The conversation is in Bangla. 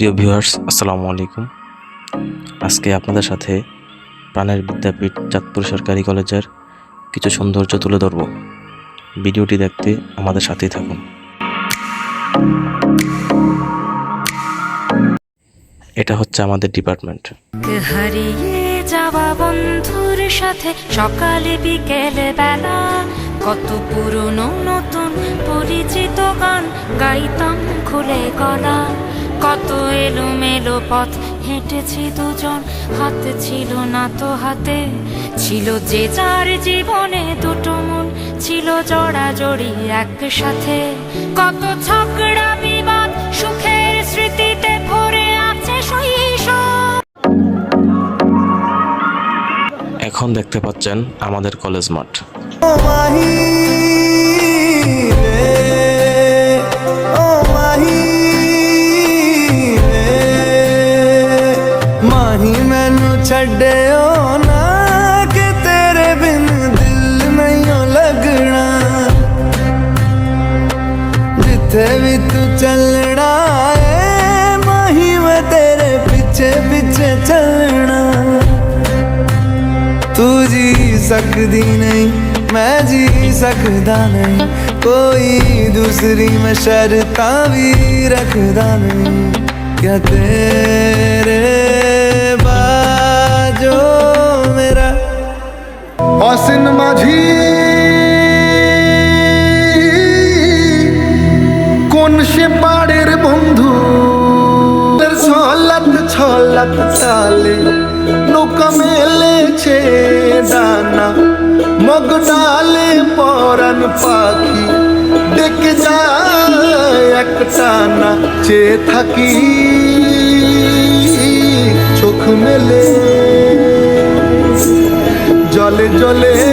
প্রিয় ভিউয়ার্স, আসসালামু আলাইকুম। আজকে আপনাদের সাথে প্রাণের বিদ্যাপীঠ চাঁদপুর সরকারি কলেজের কিছু সৌন্দর্য তুলে ধরব। ভিডিওটি দেখতে আমাদের সাথেই থাকুন। এটা হচ্ছে আমাদের ডিপার্টমেন্ট। হারিয়ে যাওয়া বন্ধুর সাথে সকালে বিকেলে বেলা কত পুরনো নতুন পরিচিত গান গাইতাম খুলে গলা। কত এলোমেলো পথ। হেঁটেছি দুজন হাত ছিল না তো হাতে। ছিল যে যার জীবনে দুটো মন ছিল জড়াজড়ি একসাথে। কত ঝগড়া বিবাদ সুখের স্মৃতিতে ভরে আছে এখন দেখতে পাচ্ছেন আমাদের কলেজ মাঠ। ਛੱਡਿਓ ਨਾ ਕਿ ਤੇਰੇ ਬਿਨ ਦਿਲ ਨਹੀਂ ਲੱਗਣਾ। ਜਿੱਥੇ ਵੀ ਤੂੰ ਚੱਲਣਾ ਏ, ਮਾਹੀ ਮੈਂ ਤੇਰੇ ਪਿੱਛੇ ਪਿੱਛੇ ਚੱਲਣਾ। ਤੂੰ ਜੀ ਸਕਦੀ ਨਹੀਂ, ਮੈਂ ਜੀ ਸਕਦਾ ਨਹੀਂ। ਕੋਈ ਦੂਸਰੀ ਮੈਂ ਸ਼ਰਤਾਂ ਵੀ ਰੱਖਦਾ ਨਹੀਂ। ਕਿਆ ਤੇਰੇ অসিন মাঝি। কোন সে পাড়ের বন্ধু ছলাত ছলাত তালে নৌকা মেলেছে দানা মগ ডালে পরান পাখি ডেকে যায় এক চেয়ে থাকি জলে